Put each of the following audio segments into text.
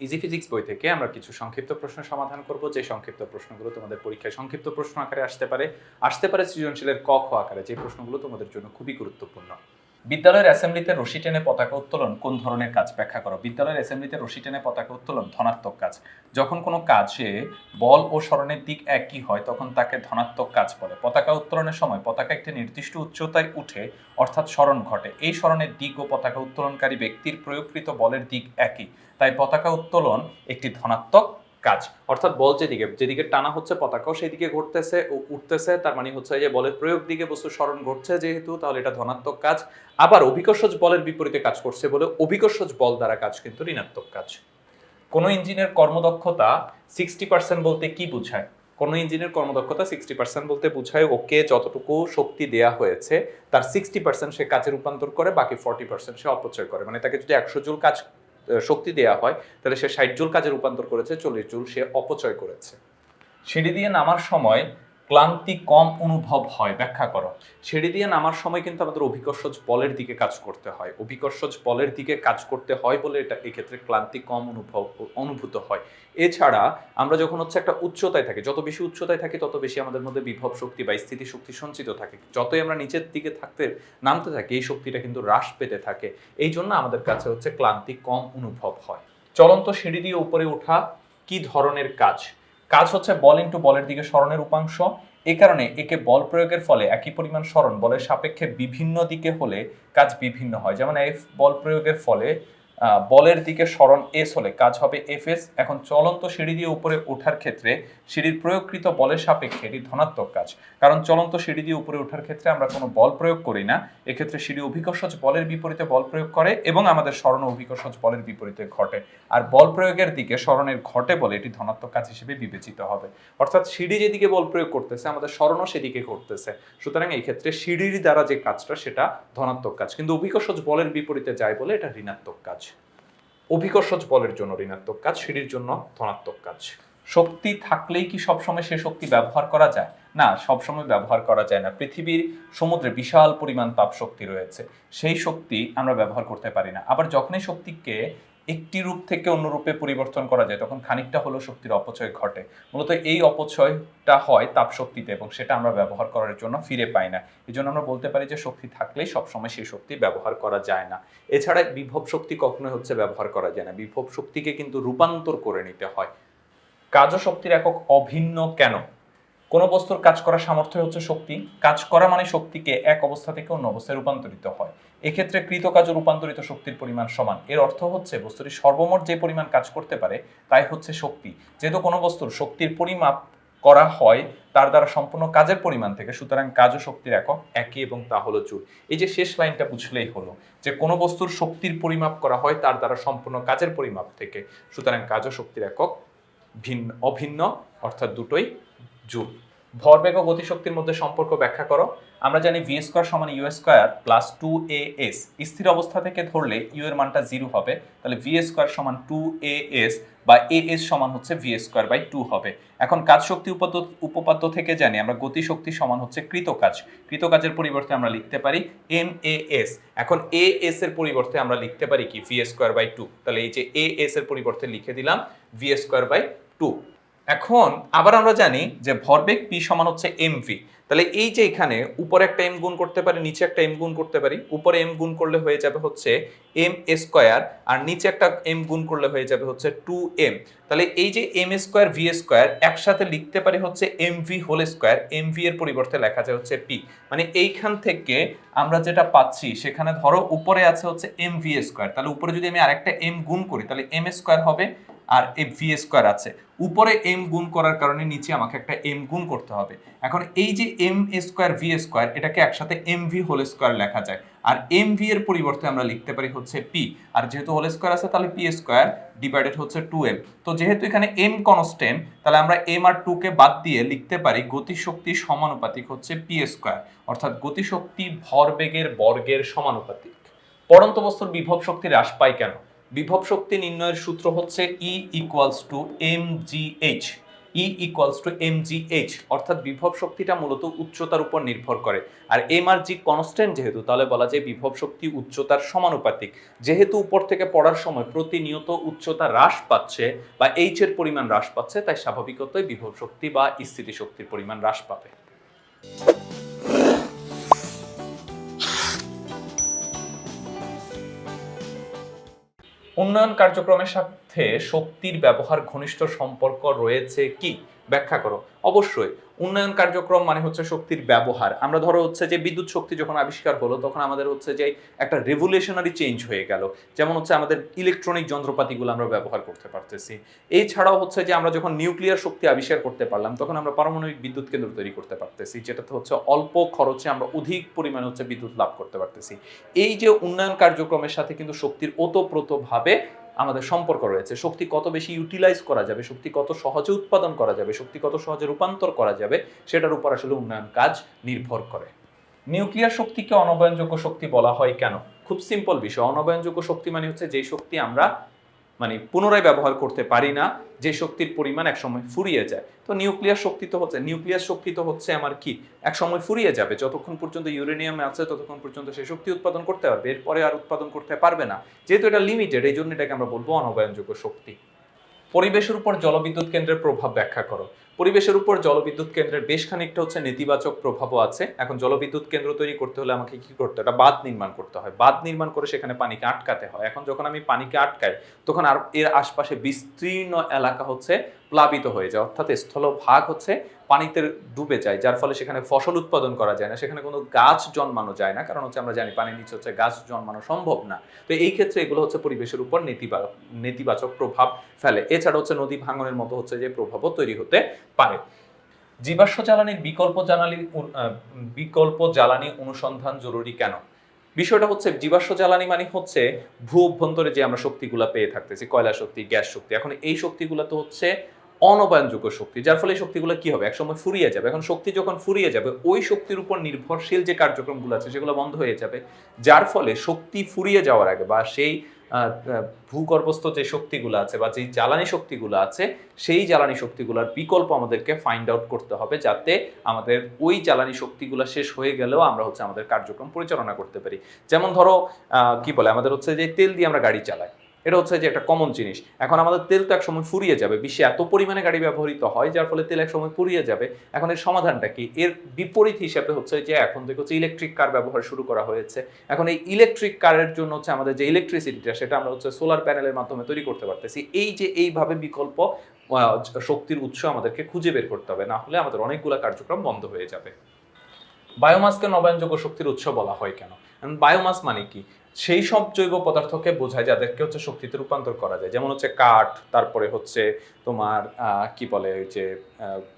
Easy physics বই থেকে আমরা কিছু সংক্ষিপ্ত প্রশ্ন সমাধান করব। যে সংক্ষিপ্ত প্রশ্নগুলো তোমাদের পরীক্ষায় সংক্ষিপ্ত প্রশ্ন আকারে আসতে পারে আসতে পারে সৃজনশীলের ক খ আকারে। যে প্রশ্নগুলো তোমাদের জন্য খুবই গুরুত্বপূর্ণ। বিদ্যালয়ের অ্যাসেম্বলিতে রশি টেনে পতাকা উত্তোলন, কোন ধরনের কাজ ব্যাখ্যা করো? বিদ্যালয়ের অ্যাসেম্বলিতে রশি টেনে পতাকা উত্তোলন, ধনাত্মক কাজ। যখন কোনো কাজে বল ও স্মরণের দিক একই হয়, তখন তাকে ধনাত্মক কাজ বলে। পতাকা উত্তোলনের সময় পতাকা একটি নির্দিষ্ট উচ্চতায় উঠে, অর্থাৎ স্মরণ ঘটে। এই স্মরণের দিক ও পতাকা উত্তোলনকারী ব্যক্তির প্রয়োগকৃত বলের দিক একই। তাই পতাকা উত্তোলন একটি ধনাত্মক কাজ। অর্থাৎ বল যেদিকে যেদিকে টানা হচ্ছে পতাকাও সেদিকে ঘটতেছে, ও উঠতেছে, তার মানে হচ্ছে যে বলের প্রয়োগ দিকে বস্তু স্মরণ ঘটছে যেহেতু, তাহলে এটা ধনাত্মক কাজ। আবার অভিকর্ষজ বলের বিপরীতে কাজ করছে বলে অভিকর্ষজ বল দ্বারা কাজ কিন্তু ঋণাত্মক কাজ। কোনো ইঞ্জিনের কর্মদক্ষতা সিক্সটি পার্সেন্ট বলতে কি বোঝায়? কোনো ইঞ্জিনের কর্মদক্ষতা সিক্সটি পার্সেন্ট বলতে বোঝায় ওকে যতটুকু শক্তি দেয়া হয়েছে, তার সিক্সটি পার্সেন্ট সে কাজে রূপান্তর করে, বাকি ফর্টি পার্সেন্ট সে অপচয় করে। মানে তাকে যদি একশো জুল কাজ শক্তি দেয়া হয়, তাহলে সে ষাট জুল কাজে রূপান্তর করেছে, চল্লিশ জুল সে অপচয় করেছে। সিঁড়ি দিয়ে নামার সময় ক্লান্তি কম অনুভব হয়, ব্যাখ্যা করো। সিঁড়ি দিয়ে নামার সময় কিন্তু আমাদের অভিকর্ষজ বলের দিকে কাজ করতে হয়। অভিকর্ষজ বলের দিকে কাজ করতে হয় বলে এটা এক্ষেত্রে ক্লান্তি কম অনুভব, অনুভূত হয়। এছাড়া আমরা যখন হচ্ছে একটা উচ্চতায় থাকি, যত বেশি উচ্চতায় থাকি, তত বেশি আমাদের মধ্যে বিভব শক্তি বা স্থিতি শক্তি সঞ্চিত থাকে। যতই আমরা নিচের দিকে থাকতে, নামতে থাকি, এই শক্তিটা কিন্তু হ্রাস পেতে থাকে। এই জন্য আমাদের কাছে হচ্ছে ক্লান্তি কম অনুভব হয়। চলন্ত সিঁড়ি দিয়ে উপরে ওঠা কি ধরনের কাজ? কাজ হচ্ছে বল ইন্টু বলের দিকে স্মরণের উপাংশ। এ কারণে একে বল প্রয়োগের ফলে একই পরিমাণ স্মরণ, বলের সাপেক্ষে বিভিন্ন দিকে হলে কাজ বিভিন্ন হয়। যেমন এফ বল প্রয়োগের ফলে বলের দিকে স্মরণ এস হলে কাজ হবে এফ এস এখন চলন্ত সিঁড়ি দিয়ে উপরে ওঠার ক্ষেত্রে সিঁড়ির প্রয়োগকৃত বলের সাপেক্ষে এটি ধনাত্মক কাজ। কারণ চলন্ত সিঁড়ি দিয়ে উপরে ওঠার ক্ষেত্রে আমরা কোনো বল প্রয়োগ করি না। এক্ষেত্রে সিঁড়ি অভিকর্ষজ বলের বিপরীতে বল প্রয়োগ করে এবং আমাদের স্মরণ অভিকর্ষজ বলের বিপরীতে ঘটে। আর বল প্রয়োগের দিকে স্মরণের ঘটে বলে এটি ধনাত্মক কাজ হিসেবে বিবেচিত হবে। অর্থাৎ সিঁড়ি যেদিকে বল প্রয়োগ করতেছে, আমাদের স্মরণও সেদিকে করতেছে সুতরাং এই ক্ষেত্রে সিঁড়ির দ্বারা যে কাজটা, সেটা ধনাত্মক কাজ। কিন্তু অভিকর্ষজ বলের বিপরীতে যায় বলে এটা ঋণাত্মক কাজ। অভিকর্ষজ বলের জন্য ঋণাত্মক কাজ, সিঁড়ির জন্য ধনাত্মক কাজ। শক্তি থাকলেই কি সবসময় সে শক্তি ব্যবহার করা যায়? না, সবসময় ব্যবহার করা যায় না। পৃথিবীর সমুদ্রে বিশাল পরিমাণ তাপ শক্তি রয়েছে। সেই শক্তি আমরা ব্যবহার করতে পারি না। আবার যখনই শক্তিকে একটি রূপ থেকে অন্য রূপে পরিবর্তন করা যায়, তখন খানিকটা হলেও শক্তির অপচয় ঘটে। মূলত এই অপচয়টা হয় তাপ শক্তিতে এবং সেটা আমরা ব্যবহার করার জন্য ফিরে পাই না। এই জন্য আমরা বলতে পারি যে শক্তি থাকলেই সবসময় সেই শক্তি ব্যবহার করা যায় না। এছাড়া বিভব শক্তি কখনোই হচ্ছে ব্যবহার করা যায় না। বিভব শক্তিকে কিন্তু রূপান্তর করে নিতে হয়। কাজ শক্তির একক অভিন্ন কেন? কোনো বস্তুর কাজ করার সামর্থ্য হচ্ছে শক্তি। কাজ করা মানে শক্তিকে এক অবস্থা থেকে অন্য অবস্থায় রূপান্তরিত হয়। এক্ষেত্রে কৃত কাজ রূপান্তরিত শক্তির পরিমাণ সমান। এর অর্থ হচ্ছে বস্তুটি সর্বমোট যে পরিমাণ কাজ করতে পারে, তাই হচ্ছে শক্তি। যেহেতু কোনো বস্তুর শক্তির পরিমাপ করা হয়, তার দ্বারা সম্পূর্ণ কাজের পরিমাণ থেকে, সুতরাং কাজ ও শক্তির একক একই এবং তা হলো জুল এই যে শেষ লাইনটা বুঝলেই হলো, যে কোনো বস্তুর শক্তির পরিমাপ করা হয়, তার দ্বারা সম্পূর্ণ কাজের পরিমাপ থেকে, সুতরাং কাজ ও শক্তির একক, ভিন্ন, অভিন্ন, অর্থাৎ দুটোই জুল ভরবেগ ও গতিশক্তির মধ্যে সম্পর্ক ব্যাখ্যা করো। আমরা জানি ভি স্কোয়ার সমান U square plus two A S স্থির অবস্থা থেকে ধরলে ইউ এর মানটা জিরো হবে। তাহলে ভি স্কোয়ার সমান টু এ এস বা এ এস সমান হচ্ছে ভি স্কোয়ার বাই টু হবে। এখন কাজ শক্তি উপাদ্য উপপাদ্য থেকে জানি আমরা গতি শক্তি সমান হচ্ছে কৃত কাজ কৃত কাজের পরিবর্তে আমরা লিখতে পারি এম এ এস এখন এ এস এর পরিবর্তে আমরা লিখতে পারি কি? ভি স্কোয়ার বাই টু তাহলে এই যে এ এস এর পরিবর্তে লিখে দিলাম ভি স্কোয়ার বাই টু এখন আবার আমরা জানি যে ভরবেগ পি সমান হচ্ছে এম ভি তাহলে এই যে এখানে উপরে একটা এম গুণ করতে পারি, নিচে একটা এম গুণ করতে পারি, উপরে এম গুণ করলে হয়ে যাবে হচ্ছে এম স্কোয়ার আর নিচে একটা এম গুণ করলে হয়ে যাবে হচ্ছে টু এম তাহলে এই যে এম স্কোয়ার ভি স্কোয়ার একসাথে লিখতে পারি হচ্ছে M V whole square M V এর পরিবর্তে লেখা যায় হচ্ছে পি মানে এইখান থেকে আমরা যেটা পাচ্ছি, সেখানে ধরো উপরে আছে হচ্ছে এম ভি স্কোয়ার তাহলে উপরে যদি আমি আরেকটা এম গুণ করি, তাহলে এম স্কোয়ার হবে আর এই ভি স্কোয়ার আছে। উপরে এম গুণ করার কারণে নিচে আমাকে একটা এম গুণ করতে হবে। এখন এই যে এম স্কোয়ার ভি স্কোয়ার এটাকে একসাথে এম ভি হোল স্কোয়ার লেখা যায়। আর এম ভি এর পরিবর্তে আমরা লিখতে পারি হচ্ছে পি আর যেহেতু হোল স্কোয়ার আছে, তাহলে পি স্কোয়ার ডিভাইডেড হচ্ছে টু এম তো যেহেতু এখানে এম কনস্ট্যান্ট তাহলে আমরা এম আর টু কে বাদ দিয়ে লিখতে পারি গতিশক্তি সমানুপাতিক হচ্ছে পি স্কোয়ার অর্থাৎ গতিশক্তি ভরবেগের বর্গের সমানুপাতিক। পড়ন্ত বস্তুর বিভব শক্তি হ্রাস পায় কেন? বিভব শক্তি নির্ণয়ের সূত্র হচ্ছে E equals to M G H E equals to M G H অর্থাৎ বিভব শক্তিটা মূলত উচ্চতার উপর নির্ভর করে। আর এম আর জি কনস্ট্যান্ট যেহেতু, তাহলে বলা যায় বিভব শক্তি উচ্চতার সমানুপাতিক। যেহেতু উপর থেকে পড়ার সময় প্রতিনিয়ত উচ্চতা হ্রাস পাচ্ছে বা এইচ এর পরিমাণ হ্রাস পাচ্ছে, তাই স্বাভাবিকতই বিভব শক্তি বা স্থিতি শক্তির পরিমাণ হ্রাস পাবে। উন্নয়ন কার্যক্রমের সাথে শক্তির ব্যবহার ঘনিষ্ঠ সম্পর্ক রয়েছে কি? ব্যাখ্যা করো। অবশ্যই, উন্নয়ন কার্যক্রম মানে হচ্ছে শক্তির ব্যবহার। আমরা ধরো হচ্ছে যে বিদ্যুৎ শক্তি যখন আবিষ্কার হলো, তখন আমাদের হচ্ছে যে একটা রেভুলেশনারি চেঞ্জ হয়ে গেল। যেমন হচ্ছে আমাদের ইলেকট্রনিক যন্ত্রপাতিগুলো আমরা ব্যবহার করতে পারতেছি। এছাড়াও হচ্ছে যে আমরা যখন নিউক্লিয়ার শক্তি আবিষ্কার করতে পারলাম, তখন আমরা পারমাণবিক বিদ্যুৎ কেন্দ্র তৈরি করতে পারতেছি, যেটাতে হচ্ছে অল্প খরচে আমরা অধিক পরিমাণে হচ্ছে বিদ্যুৎ লাভ করতে পারতেছি। এই যে উন্নয়ন কার্যক্রমের সাথে কিন্তু শক্তির ওতপ্রোতভাবে আমাদের সম্পর্ক রয়েছে, শক্তি কত বেশি ইউটিলাইজ করা যাবে, শক্তি কত সহজে উৎপাদন করা যাবে, শক্তি কত সহজে রূপান্তর করা যাবে, সেটার উপর আসলে উন্নয়ন কাজ নির্ভর করে। নিউক্লিয়ার শক্তিকে অনবয়নযোগ্য শক্তি বলা হয় কেন? খুব সিম্পল বিষয়, অনবয়নযোগ্য শক্তি মানে হচ্ছে যে শক্তি আমরা মানে পুনরায় ব্যবহার করতে পারি না, যে শক্তির পরিমাণ একসময় ফুরিয়ে যায়। তো নিউক্লিয়ার শক্তি তো হচ্ছে, নিউক্লিয়ার শক্তি তো হচ্ছে আমার কি? এক সময় ফুরিয়ে যাবে, যতক্ষণ পর্যন্ত ইউরেনিয়ামে আছে, ততক্ষণ পর্যন্ত সে শক্তি উৎপাদন করতে পারবে। এরপরে আর উৎপাদন করতে পারবে না। যেহেতু এটা লিমিটেড এই জন্য এটাকে আমরা বলব অনবায়নযোগ্য শক্তি। পরিবেশের উপর জলবিদ্যুৎ কেন্দ্রের প্রভাব ব্যাখ্যা করো। পরিবেশের উপর জলবিদ্যুৎ কেন্দ্রের বেশ খানিকটা হচ্ছে নেতিবাচক প্রভাবও আছে। এখন জলবিদ্যুৎ কেন্দ্র তৈরি করতে হলে আমাকে কি করতে একটা বাঁধ নির্মাণ করতে হয়। বাঁধ নির্মাণ করে সেখানে পানিকে আটকাতে হয়। এখন যখন আমি পানিকে আটকাই, তখন আর এর আশপাশে বিস্তীর্ণ এলাকা হচ্ছে প্লাবিত হয়ে যায়। অর্থাৎ স্থলভাগ হচ্ছে পানিতে ডুবে যায়, যার ফলে সেখানে ফসল উৎপাদন করা যায় না। সেখানে কোনো গাছ জন্মানো যায় না। কারণ হচ্ছে আমরা জানি পানির নিচে হচ্ছে গাছ জন্মানো সম্ভব না। তো এই ক্ষেত্রে এগুলো হচ্ছে পরিবেশের উপর নেতিবা, নেতিবাচক প্রভাব ফেলে। এছাড়া হচ্ছে নদী ভাঙনের মতো হচ্ছে যে প্রভাবও তৈরি হতে পারে। জীবাশ্ম জ্বালানির বিকল্প জ্বালানি বিকল্প জ্বালানি অনুসন্ধান জরুরি কেন? বিষয়টা হচ্ছে জীবাশ্ম জ্বালানি মানে হচ্ছে ভূ অভ্যন্তরে যে আমরা শক্তিগুলো পেয়ে থাকতেছি, কয়লা শক্তি, গ্যাস শক্তি। এখন এই শক্তিগুলো তো হচ্ছে অনবায়নযোগ্য শক্তি, যার ফলে শক্তিগুলো কি হবে? একসময় ফুরিয়ে যাবে। এখন শক্তি যখন ফুরিয়ে যাবে, ওই শক্তির উপর নির্ভরশীল যে কার্যক্রমগুলো আছে, সেগুলো বন্ধ হয়ে যাবে, যার ফলে শক্তি ফুরিয়ে যাওয়ার আগে বা সেই ভূগর্ভস্থ যে শক্তিগুলো আছে বা যে জ্বালানি শক্তিগুলো আছে, সেই জ্বালানি শক্তিগুলোর বিকল্প আমাদেরকে ফাইন্ড আউট করতে হবে যাতে আমাদের ওই জ্বালানি শক্তিগুলো শেষ হয়ে গেলেও আমরা হচ্ছে আমাদের কার্যক্রম পরিচালনা করতে পারি। যেমন ধরো কি বলে? আমাদের হচ্ছে যে তেল দিয়ে আমরা গাড়ি চালাই। এটা হচ্ছে যে একটা কমন জিনিস। এখন আমাদের তেল তো একসময় ফুরিয়ে যাবে। বিশ্বে এত পরিমাণে গাড়ি ব্যবহৃত হয়, যার ফলে তেল একসময় ফুরিয়ে যাবে। এখন এর সমাধানটা কি? এর বিপরীত হিসাবে হচ্ছে যে এখন থেকে হচ্ছে ইলেকট্রিক কার ব্যবহার শুরু করা হয়েছে। এখন এই ইলেকট্রিক কারের জন্য হচ্ছে আমাদের যে ইলেকট্রিসিটিটা সেটা আমরা হচ্ছে সোলার প্যানেলের মাধ্যমে তৈরি করতে পারতেছি। এই যে এইভাবে বিকল্প শক্তির উৎস আমাদেরকে খুঁজে বের করতে হবে। না হলে আমাদের অনেকগুলো কার্যক্রম বন্ধ হয়ে যাবে। বায়োমাসকে নবায়নযোগ্য শক্তির উৎস বলা হয় কেন? বায়োমাস মানে কি? সেই সব জৈব পদার্থকে বোঝায় যাদেরকে হচ্ছে শক্তিতে রূপান্তর করা যায়। যেমন হচ্ছে কাঠ, তারপরে হচ্ছে তোমার কি বলে ওই যে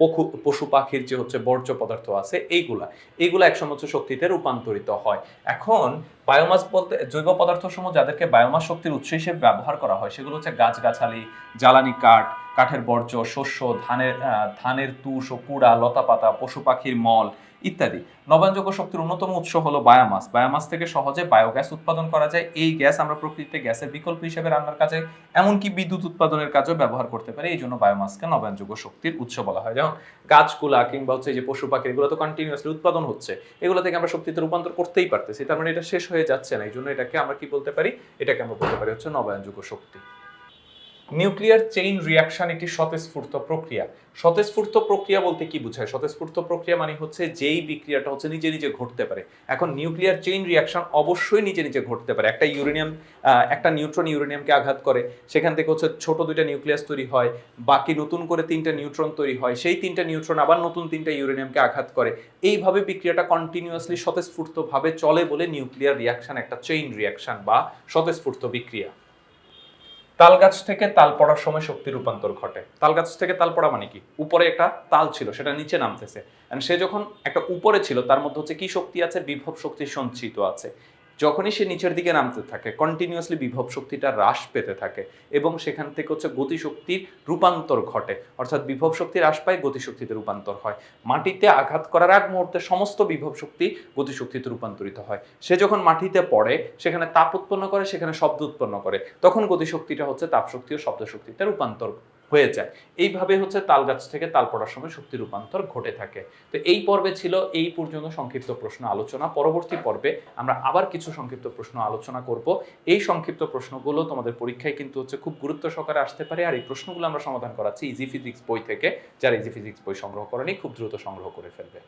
পশু পশু পাখির যে হচ্ছে বর্জ্য পদার্থ আছে, এইগুলা। এইগুলা একসময় হচ্ছে শক্তিতে রূপান্তরিত হয়। এখন বায়োমাস বলতে, জৈব পদার্থ সমূহ যাদেরকে বায়োমাস শক্তির উৎস হিসেবে ব্যবহার করা হয়, সেগুলো হচ্ছে গাছগাছালি, জ্বালানি কাঠ কাঠের বর্জ্য, শস্য, ধানের ধানের তুষ ও কুড়া, লতাপাতা, পশু পাখির মল ইত্যাদি। নবায়নযোগ্য শক্তির অন্যতম উৎস হলো বায়োমাস। বায়োমাস থেকে সহজে বায়োগ্যাস উৎপাদন করা যায়। এই গ্যাস আমরা প্রকৃতিতে গ্যাসের বিকল্প হিসেবে রান্নার কাজে, এমনকি বিদ্যুৎ উৎপাদনের কাজেও ব্যবহার করতে পারি। এই জন্য বায়োমাসকে নবায়নযোগ্য শক্তির উৎস বলা হয়। যেমন গাছগুলা কিংবা হচ্ছে যে পশু পাখি এগুলো তো কন্টিনিউয়াসলি উৎপাদন হচ্ছে। এগুলো থেকে আমরা শক্তিতে রূপান্তর করতেই পারতেছি। তার মানে এটা শেষ হয়ে যাচ্ছে না। এই জন্য এটাকে আমরা কি বলতে পারি? এটাকে আমরা বলতে পারি হচ্ছে নবায়নযোগ্য শক্তি। নিউক্লিয়ার চেইন রিয়াকশন একটি স্বতঃস্ফূর্ত প্রক্রিয়া। স্বতঃস্ফূর্ত প্রক্রিয়া বলতে কি বোঝায়? স্বতঃস্ফূর্ত প্রক্রিয়া মানে হচ্ছে যেই বিক্রিয়াটা হচ্ছে নিজে নিজে ঘটতে পারে। এখন নিউক্লিয়ার চেইন রিয়াকশন অবশ্যই নিজে নিজে ঘটতে পারে। একটা ইউরেনিয়াম একটা নিউট্রন ইউরেনিয়ামকে আঘাত করে, সেখান থেকে হচ্ছে ছোট দুইটা নিউক্লিয়াস তৈরি হয়, বাকি নতুন করে তিনটা নিউট্রন তৈরি হয়, সেই তিনটা নিউট্রন আবার নতুন তিনটা ইউরেনিয়ামকে আঘাত করে। এইভাবে বিক্রিয়াটা কন্টিনিউয়াসলি স্বতঃস্ফূর্তভাবে চলে বলে নিউক্লিয়ার রিয়াকশন একটা চেইন রিয়াকশন বা স্বতঃস্ফূর্ত বিক্রিয়া। তাল গাছ থেকে তাল পড়ার সময় শক্তি রূপান্তর ঘটে। তাল গাছ থেকে তাল পড়া মানে কি? উপরে একটা তাল ছিল, সেটা নিচে নামতেছে। সে যখন একটা উপরে ছিল, তার মধ্যে হচ্ছে কি শক্তি আছে? বিভব শক্তি সঞ্চিত আছে। যখনই সে নিচের দিকে নামতে থাকে কন্টিনিউয়াসলি বিভব শক্তিটা হ্রাস পেতে থাকে এবং সেখান থেকে হচ্ছে গতিশক্তির রূপান্তর ঘটে। অর্থাৎ বিভব শক্তি হ্রাস পায়, গতিশক্তিতে রূপান্তর হয়। মাটিতে আঘাত করার আগ মুহূর্তে সমস্ত বিভব শক্তি গতিশক্তিতে রূপান্তরিত হয়। সে যখন মাটিতে পড়ে, সেখানে তাপ উৎপন্ন করে, সেখানে শব্দ উৎপন্ন করে, তখন গতিশক্তিটা হচ্ছে তাপ শক্তি ও শব্দ শক্তিতে রূপান্তর হয়ে যায়। এইভাবে হচ্ছে তাল গাছ থেকে তাল পড়ার সময় শক্তি রূপান্তর ঘটে থাকে। তো এই পর্বে ছিল এই পর্যন্ত সংক্ষিপ্ত প্রশ্ন আলোচনা। পরবর্তী পর্বে আমরা আবার কিছু সংক্ষিপ্ত প্রশ্ন আলোচনা করব। এই সংক্ষিপ্ত প্রশ্নগুলো তোমাদের পরীক্ষায় কিন্তু হচ্ছে খুব গুরুত্ব সহকারে আসতে পারে। আর এই প্রশ্নগুলো আমরা সমাধান করাচ্ছি ইজি ফিজিক্স বই থেকে। যারা ইজি ফিজিক্স বই সংগ্রহ করেনি, খুব দ্রুত সংগ্রহ করে ফেলবে।